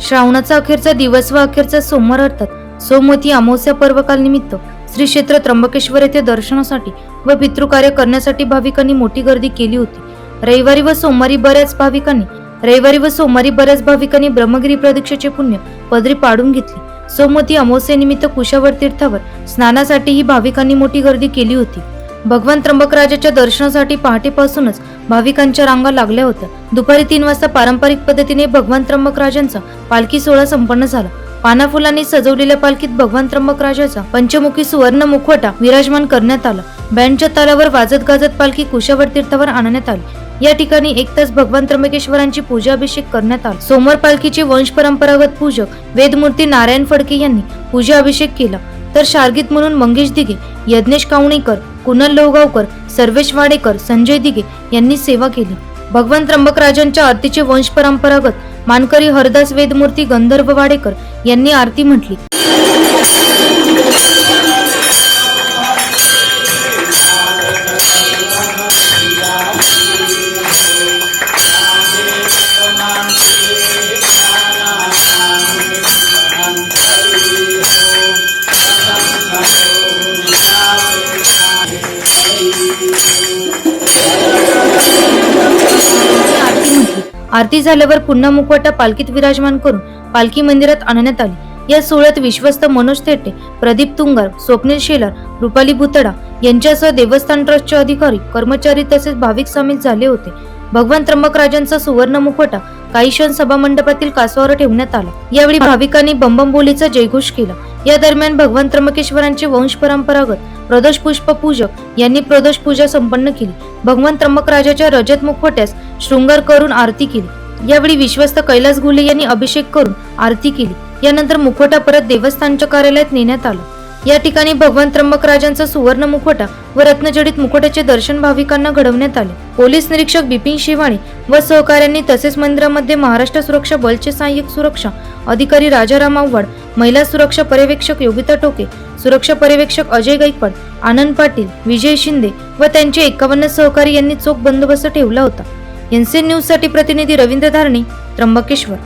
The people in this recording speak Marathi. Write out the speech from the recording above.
श्रावणाचा अखेरचा दिवस व अखेरचा सोमवार अर्थात सोमवती अमावस्या पर्वकाल निमित्त श्री क्षेत्र त्र्यंबकेश्वर येथे दर्शनासाठी व पितृकार्य करण्यासाठी भाविकांनी मोठी गर्दी केली होती. रविवारी व सोमवारी बऱ्याच भाविकांनी रविवारी व सोमवारी बऱ्याच भाविकांनी ब्रह्मगिरी प्रदीक्षेचे पुण्य पदरी पाडून घेतली. सोमवती अमावस्येनिमित्त कुशावर तीर्थावर स्नानासाठीही भाविकांनी मोठी गर्दी केली होती. भगवान त्र्यंबकराजाच्या दर्शनासाठी पहाटेपासूनच भाविकांच्या रांगा लागल्या होत्या. दुपारी तीन वाजता पारंपरिक पद्धतीने भगवान त्र्यंबकराजांचा पालखी सोहळा संपन्न झाला. पाना फुलांनी सजवलेल्या पालखीत भगवान त्र्यंबकराजाचा पंचमुखी सुवर्ण मुखवटा विराजमान करण्यात आला. बँडच्या तालावर वाजत गाजत पालखी कुशावर तीर्थावर आणण्यात आली. या ठिकाणी एक तास भगवान त्र्यंबकेश्वरांची पूजा अभिषेक करण्यात आला. सोमवार पालखीचे वंश परंपरागत पूजक वेदमूर्ती नारायण फडके यांनी पूजा अभिषेक केला. तर शार्गीत म्हणून मंगेश दिघे यज्ञेश कावणीकर कुणाल लोहगावकर सर्वेश वाडेकर संजय दिघे यांनी सेवा केली. भगवान त्र्यंबकराजांच्या आरतीचे वंश परंपरागत मानकरी हरदास वेदमूर्ती गंधर्व वाडेकर यांनी आरती म्हटली. आरती झाल्यावर पुन्हा मुखवटा पालखीत विराजमान करून पालखी मंदिरात आणण्यात आली. या सोहळ्यात विश्वस्त मनोज थेटे प्रदीप तुंगार स्वप्नील शेलार रुपाली भुतडा यांच्यासह देवस्थान ट्रस्टचे अधिकारी कर्मचारी तसेच भाविक सामील झाले होते. भगवान त्र्यंबकराजांचा सुवर्ण मुखवटा काही क्षण सभा मंडपातील कासवावर ठेवण्यात आला. यावेळी भाविकांनी बंबम बोलीचा जयघोष केला. या दरम्यान भगवान त्र्यंबकेश्वरांचे वंश परंपरागत प्रदोष पुष्प पूजक यांनी प्रदोष पूजा संपन्न केली. भगवान त्र्यंबकराजाच्या रजत मुखवट्यास शृंगार करून आरती केली. यावेळी विश्वस्त कैलास घुले यांनी अभिषेक करून आरती केली. यानंतर मुखवटा परत देवस्थानच्या कार्यालयात नेण्यात आला. या ठिकाणी भगवान त्र्यंबकराजांचा सुवर्ण मुखवटा व रत्नजडित मुखवट्याचे दर्शन भाविकांना घडवण्यात आले. पोलीस निरीक्षक बिपिन शिवाणी व सहकाऱ्यांनी तसेच मंदिरामध्ये महाराष्ट्र सुरक्षा बलचे सहाय्यक सुरक्षा अधिकारी राजाराम आव्हाड महिला सुरक्षा पर्यवेक्षक योगिता टोके सुरक्षा पर्यवेक्षक अजय गायकवाड आनंद पाटील विजय शिंदे व त्यांचे एकावन्न सहकारी यांनी चोख बंदोबस्त ठेवला होता. एनसीएन न्यूजसाठी प्रतिनिधी रवींद्र धारणे त्र्यंबकेश्वर.